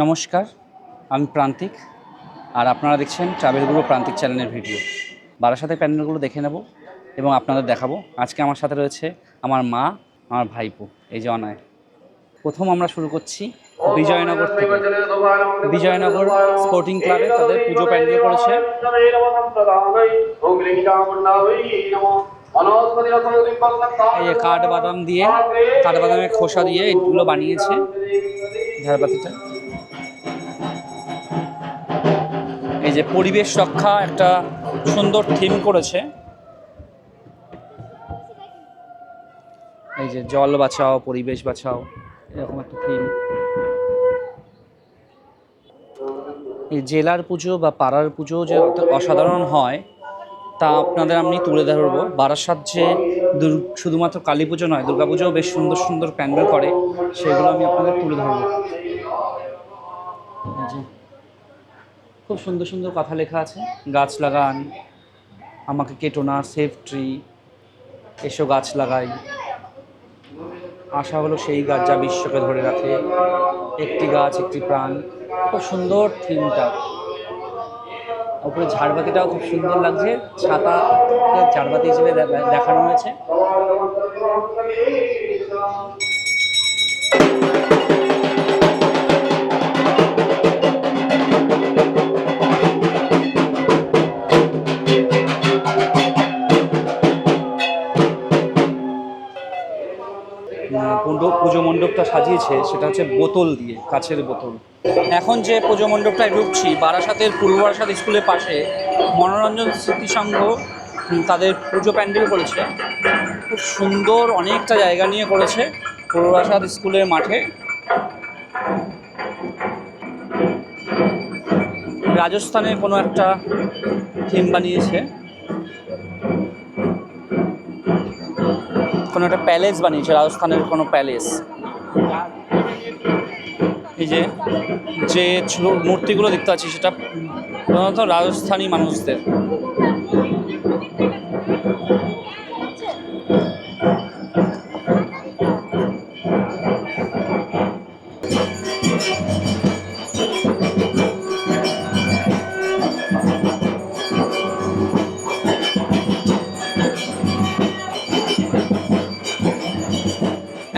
নমস্কার, আমি প্রান্তিক আর আপনারা দেখছেন ট্রাভেল গুরু প্রান্তিক চ্যানেলের ভিডিও। বারাসাতে প্যান্ডেলগুলো দেখে নেব এবং আপনাদের দেখাবো। আজকে আমার সাথে রয়েছে আমার মা, আমার ভাইপো, এই যে অনায়। প্রথম আমরা শুরু করছি বিজয়নগর থেকে। বিজয়নগর স্পোর্টিং ক্লাবে তাদের পুজো প্যান্ডেল করেছে। এই যে কাঠবাদাম দিয়ে, কাঠবাদামের খোসা দিয়ে এগুলো বানিয়েছে। ঝাড়বাতিটা এই যে পরিবেশ রক্ষা একটা সুন্দর থিম করেছে। এই যে জল বাঁচাও, পরিবেশ বাঁচাও, এরকম একটা থিম এই জেলার পুজো বা পাড়ার পুজো যে অসাধারণ হয়, তা আপনাদের আমি তুলে ধরবো। বারাসাত যে শুধুমাত্র কালী পুজো নয়, দুর্গা পুজোও বেশ সুন্দর সুন্দর প্যান্ডেল করে, সেগুলো আমি আপনাদের তুলে ধরবো। খুব সুন্দর সুন্দর কথা লেখা আছে। গাছ লাগান, আমাকে কেটো না সেফ ট্রি এসো গাছ লাগাই। আশা হলো সেই গাছ যা বিশ্বকে ধরে রাখে। একটি গাছ, একটি প্রাণ। খুব সুন্দর থিমটা। উপরে ঝাড়বাতিটাও খুব সুন্দর লাগছে। ছাতা ঝাড়বাতি হিসেবে দেখানো হয়েছে। পুজো- মণ্ডপটা সাজিয়েছে, সেটা হচ্ছে বোতল দিয়ে, কাছের বোতল। এখন যে পুজো মণ্ডপটায় ঢুকছি, বারাসাতের পূর্ব বারাসাত স্কুলের পাশে, মনোরঞ্জন স্মৃতি সংঘ তাদের পুজো প্যান্ডেল করেছে। খুব সুন্দর অনেকটা জায়গা নিয়ে করেছে পূর্ব বারাসাত স্কুলের মাঠে। রাজস্থানের কোনো একটা থিম বানিয়েছে। কোনো একটা প্যালেস বানিয়েছে, রাজস্থানের কোনো প্যালেস এই যে যে মূর্তিগুলো দেখতে পাচ্ছি, সেটা প্রধানত রাজস্থানী মানুষদের।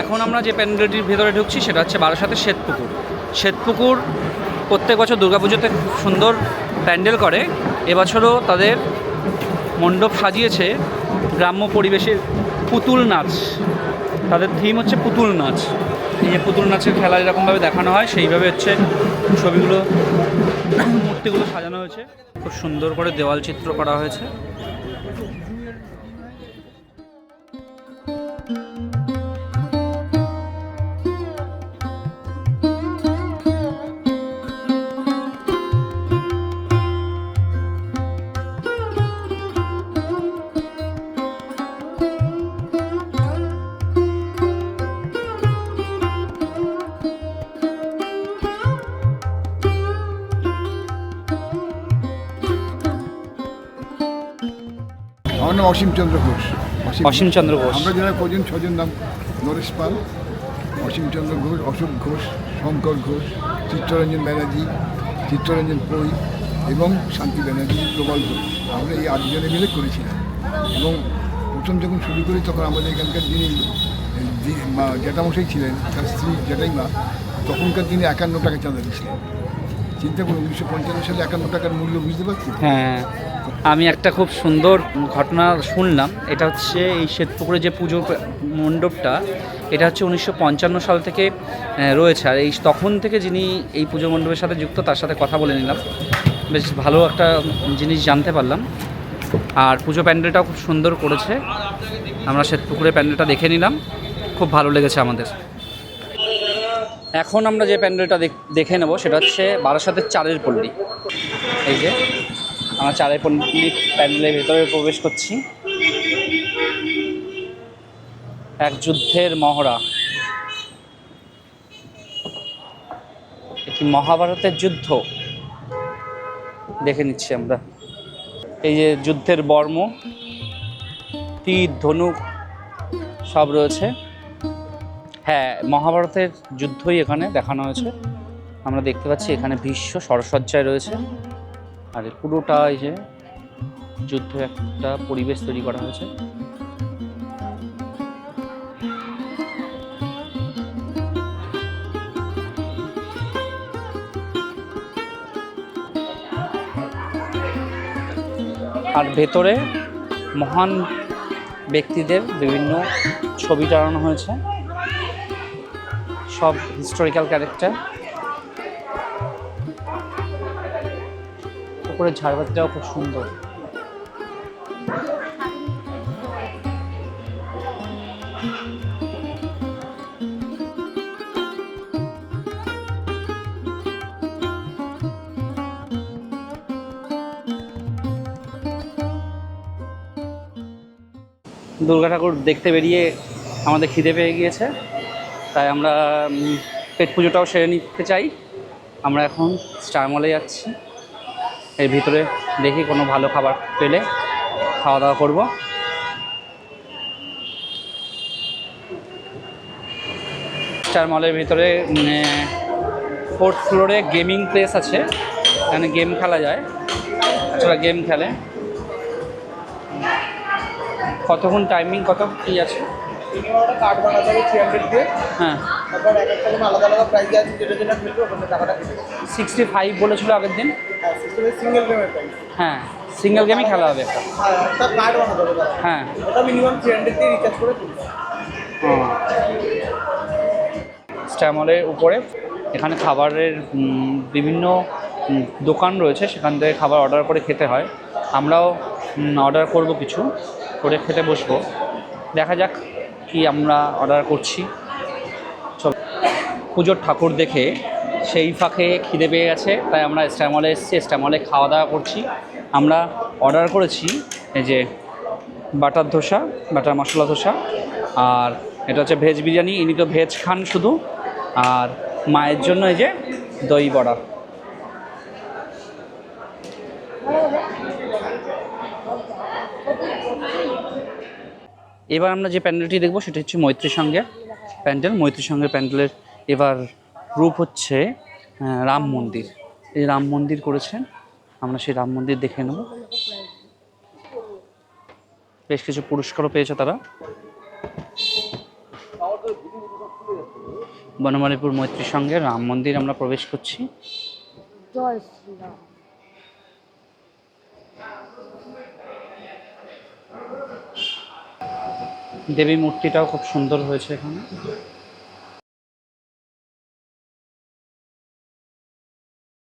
এখন আমরা যে প্যান্ডেলটির ভেতরে ঢুকছি সেটা হচ্ছে বারাসাতের শ্বেতপুকুর। শ্বেতপুকুর প্রত্যেক বছর দুর্গাপুজোতে খুব সুন্দর প্যান্ডেল করে। এবছরও তাদের মণ্ডপ সাজিয়েছে গ্রাম্য পরিবেশের পুতুল নাচ। তাদের থিম হচ্ছে পুতুল নাচ। এই যে পুতুল নাচের খেলা যেরকমভাবে দেখানো হয়, সেইভাবে হচ্ছে ছবিগুলো, মূর্তিগুলো সাজানো হয়েছে। খুব সুন্দর করে দেওয়াল চিত্র করা হয়েছে। অসীম চন্দ্র ঘোষ। অসীম চন্দ্র ঘোষ। আমরা যারা কজন ছজন নাম? নরেশ পাল অসীম চন্দ্র ঘোষ অশোক ঘোষ শঙ্কর ঘোষ চিত্তরঞ্জন ব্যানার্জি চিত্তরঞ্জন পৈ এবং শান্তি ব্যানার্জি প্রবল ঘোষ। আমরা এই আটজনে মিলে করেছিলাম। এবং প্রথম যখন শুরু করি তখন আমাদের এখানকার যিনি জ্যাঠামশাই ছিলেন তার স্ত্রী জ্যাঠাইমা তখনকার দিনে একান্ন টাকা চাঁদা দিয়েছিলেন। চিন্তা উনিশশো পঞ্চান্ন সালে একান্ন টাকার মূল্য, বুঝতে পারছি? হ্যাঁ আমি একটা খুব সুন্দর ঘটনা শুনলাম। এটা হচ্ছে এই শ্বেতপুকুরে যে পুজো মণ্ডপটা, এটা হচ্ছে উনিশশো পঞ্চান্ন সাল থেকে রয়েছে। আর এই তখন থেকে যিনি এই পুজো মণ্ডপের সাথে যুক্ত, তার সাথে কথা বলে নিলাম। বেশ ভালো একটা জিনিস জানতে পারলাম। আর পুজো প্যান্ডেলটাও খুব সুন্দর করেছে। আমরা শ্বেতপুকুরের প্যান্ডেলটা দেখে নিলাম। খুব ভালো লেগেছে আমাদের। এখন আমরা যে প্যান্ডেলটা দেখ- নেব, সেটা হচ্ছে বারাসাতের চারের পল্লী। এই যে, আমরা চারের পল্লী প্যান্ডেলের ভেতরে প্রবেশ করছি। এক যুদ্ধের মহড়া। এটি মহাভারতের যুদ্ধ। দেখে নিচ্ছি আমরা। এই যে যুদ্ধের বর্ম, তীর, ধনুক, সব রয়েছে। হ্যাঁ মহাভারতের যুদ্ধই এখানে দেখানো হয়েছে। আমরা দেখতে পাচ্ছি এখানে ভীষ্ম সরসজ্জায় রয়েছে। আর পুরোটা এই যে যুদ্ধ একটা পরিবেশ তৈরি করা হয়েছে। আর ভেতরে মহান ব্যক্তিদের বিভিন্ন ছবি টানানো হয়েছে। সব হিস্টোরিক্যাল ক্যারেক্টার উপরের ঝাড়বাতিটাও খুব সুন্দর। দুর্গা ঠাকুর দেখতে বেরিয়ে আমাদের খিদে পেয়ে গিয়েছে। তাই আমরা পেট পুজোটাও সেরে নিতে চাই। আমরা এখন স্টার মলে যাচ্ছি। এর ভিতরে দেখি কোনো ভালো খাবার পেলে খাওয়া দাওয়া করব। স্টার মলের ভিতরে ফোর্থ ফ্লোরে গেমিং প্লেস আছে। এখানে গেম খেলা যায়। বাচ্চারা গেম খেলে। কতক্ষণ টাইমিং কত কী আছে? মিনিমামটা কার্ড বানাতে হবে থ্রি হান্ড্রেড দিয়ে। হ্যাঁ। তারপর এক একটা কোনো আলাদা আলাদা প্রাইস আছে যেটা যেটা খেলবে ওখানে টাকাটা কেটে সিক্সটি ফাইভ বলেছিল আগের দিন। হ্যাঁ সিঙ্গেল গেমের প্রাইস হ্যাঁ সিঙ্গেল গেমই খেলা হবে একটা। হ্যাঁ একটা কার্ড বানাতে হবে হ্যাঁ। ওটা মিনিমাম থ্রি হান্ড্রেড দিয়ে রিচার্জ করে তুলতে স্ট্যামলের উপরে এখানে খাবারের বিভিন্ন দোকান রয়েছে সেখান থেকে খাবার অর্ডার করে খেতে হয়। আমরাও অর্ডার করব কিছু করে খেতে বসবো। দেখা যাক। কি আমরা অর্ডার করছি? পুজোর ঠাকুর দেখে সেই ফাঁকে খিদে পেয়ে গেছে, তাই আমরা স্ট্যামলে এসেছি, স্ট্যামলে খাওয়া দাওয়া করছি। আমরা অর্ডার করেছি এই যে বাটার ধোসা, বাটার মশলা ধোসা, আর এটা হচ্ছে ভেজ বিরিয়ানি, ইনি তো ভেজ খান শুধু, আর মায়ের জন্য এই যে দই বড়া। এবার আমরা যে প্যান্ডেলটি দেখব সেটা হচ্ছে মৈত্রী সঙ্গের প্যান্ডেল। মৈত্রী সঙ্গের প্যান্ডেলের এবার রূপ হচ্ছে রাম মন্দির। এই রাম মন্দির করেছেন। আমরা সেই রাম মন্দির দেখে নেব। বেশ কিছু পুরস্কারও পেয়েছে তারা। বনমালীপুর মৈত্রী সঙ্গে রাম মন্দির আমরা প্রবেশ করছি। জয় দেবী মূর্তিটাও খুব সুন্দর হয়েছে এখানে।